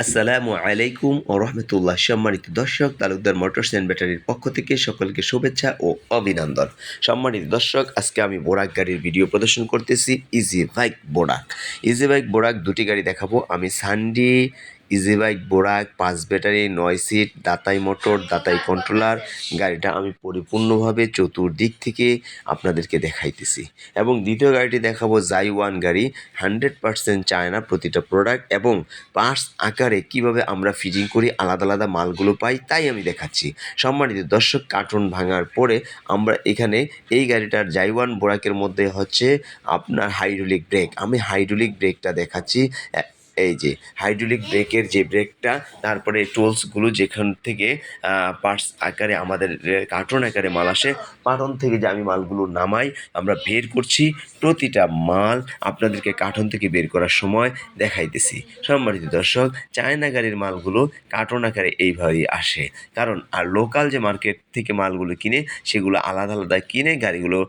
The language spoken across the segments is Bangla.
আসসালামু আলাইকুম ও রহমতুল্লাহ। সম্মানিত দর্শক, তালুকদার মোটরস অ্যান্ড ব্যাটারির পক্ষ থেকে সকলকে শুভেচ্ছা ও অভিনন্দন। সম্মানিত দর্শক, আজকে আমি বোরাক গাড়ির ভিডিও প্রদর্শন করতেছি easy bike Borak easy bike Borak দুটি গাড়ি দেখাবো। আমি সানডি ইজি বাইক বোরাক পাঁচ ব্যাটারি নয় সিট দাতাই মোটর দাতাই কন্ট্রোলার গাড়িটা আমি পরিপূর্ণভাবে চতুর্দিক থেকে আপনাদেরকে দেখাইতেছি। এবং দ্বিতীয় গাড়িটি দেখাবো জাই ওয়ান গাড়ি হান্ড্রেড পার্সেন্ট চায়না প্রতিটা প্রোডাক্ট এবং পার্টস আকারে কীভাবে আমরা ফিটিং করি, আলাদা আলাদা মালগুলো পাই, তাই আমি দেখাচ্ছি। সম্মানিত দর্শক কার্টুন ভাঙার পরে আমরা এখানে এই গাড়িটার জাইওয়ান বোরাকের মধ্যে হচ্ছে আপনার হাইড্রোলিক ব্রেক আমি হাইড্রোলিক ব্রেকটা দেখাচ্ছি এই যে হাইড্রোলিক ব্রেকের যে ব্রেকটা তারপরে টুলসগুলো যেখান থেকে পার্টস আকারে আমাদের কার্টুন আকারে মাল আসে কার্টন থেকে যে আমি মালগুলো নামাই, আমরা বের করছি, প্রতিটা মাল আপনাদেরকে কার্টন থেকে বের করার সময় দেখাইতেছি। সম্মানিত দর্শক চায়না গাড়ির মালগুলো কার্টন আকারে এইভাবেই আসে। কারণ, আর লোকাল যে মার্কেট থেকে মালগুলো কিনে, সেগুলো আলাদা আলাদা কিনে গাড়িগুলো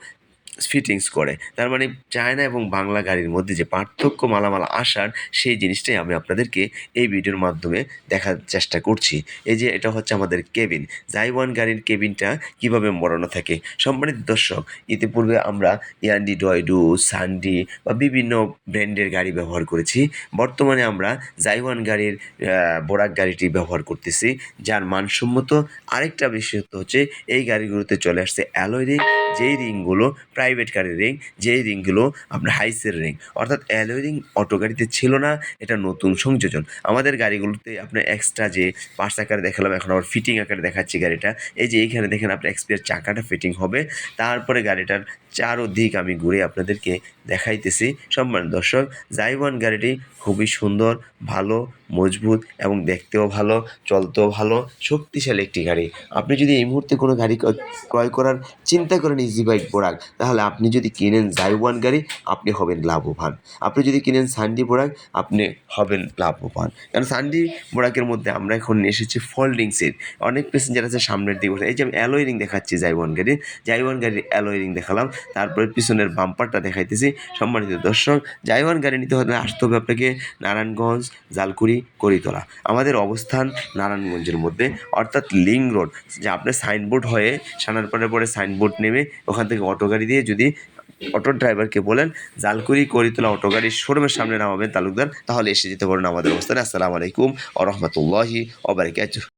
ফিটিংস করে। তার মানে চায়না এবং বাংলা গাড়ির মধ্যে যে পার্থক্য মালামাল আসার, সেই জিনিসটাই আমি আপনাদেরকে এই ভিডিওর মাধ্যমে দেখার চেষ্টা করছি। এই যে এটা হচ্ছে আমাদের কেবিন জাইওয়ান গাড়ির কেবিনটা কীভাবে মরানো থাকে? সম্মানিত দর্শক, ইতিপূর্বে আমরা ইয়ান্ডি ডয়ডু সান্ডি বা বিভিন্ন ব্র্যান্ডের গাড়ি ব্যবহার করেছি। বর্তমানে আমরা জাইওয়ান গাড়ির বোরাক গাড়িটি ব্যবহার করতেছি, যার মানসম্মত আরেকটা বিশেষত্ব হচ্ছে, এই গাড়িগুলোতে চলে আসছে অ্যালয় রিং যেই রিংগুলো প্রাইভেট গাড়ির রিং যেই রিংগুলো আপনার হাইসের রিং অর্থাৎ অ্যালয় রিং অটো গাড়িতে ছিল না, এটা নতুন সংযোজন। আমাদের গাড়িগুলোতে আপনার এক্সট্রা যে পার্টস আকারে দেখালাম, এখন আবার ফিটিং আকারে দেখাচ্ছি গাড়িটা। এই যে এইখানে দেখেন আপনার এক্সপিয়ার চাকাটা ফিটিং হবে। তারপরে গাড়িটার চারোদিক আমি ঘুরে আপনাদেরকে দেখাইতেছি। সম্মান দর্শক জাইওয়ান গাড়িটি খুবই সুন্দর, ভালো মজবুত এবং দেখতেও ভালো, চলতেও ভালো, শক্তিশালী একটি গাড়ি। আপনি যদি এই মুহূর্তে কোনো গাড়ি ক্রয় করার চিন্তা করেন ইজি বাইক বোরাক তাহলে আপনি যদি কিনেন জাইওয়ান গাড়ি, আপনি হবেন লাভবান। আপনি যদি কিনেন সান্ডি বোরাক আপনি হবেন লাভবান। কারণ সান্ডি বোরাকের মধ্যে আমরা এখন এসেছি ফোল্ডিং সিট অনেক প্যাসেঞ্জার আছে সামনের দিকে এই যে আমি অ্যালোয় রিং দেখাচ্ছি জাইওয়ান গাড়ির জাইওয়ান গাড়ির অ্যালোয় রিং দেখালাম। তারপরে পিছনের বাম্পারটা দেখাইতেছি। সম্মানিত দর্শক জাইওয়ান গাড়ি নিতে হলে আসতে হবে আপনাকে নারায়ণগঞ্জ জালকুড়ি করিতলা আমাদের অবস্থান নারায়ণগঞ্জের মধ্যে, অর্থাৎ লিং রোড। যে আপনার সাইনবোর্ড হয়ে, সানার পরে সাইনবোর্ড নেমে ওখান থেকে অটো গাড়ি দিয়ে যদি অটো ড্রাইভারকে বলেন, জালকুড়ি করিতলা অটো গাড়ির শোরুমের সামনে নামাবেন তালুকদার, তাহলে এসে যেতে পারেন আমাদের অবস্থানে। আসসালামু আলাইকুম ও রহমতুল্লাহি ওবারাকাতুহ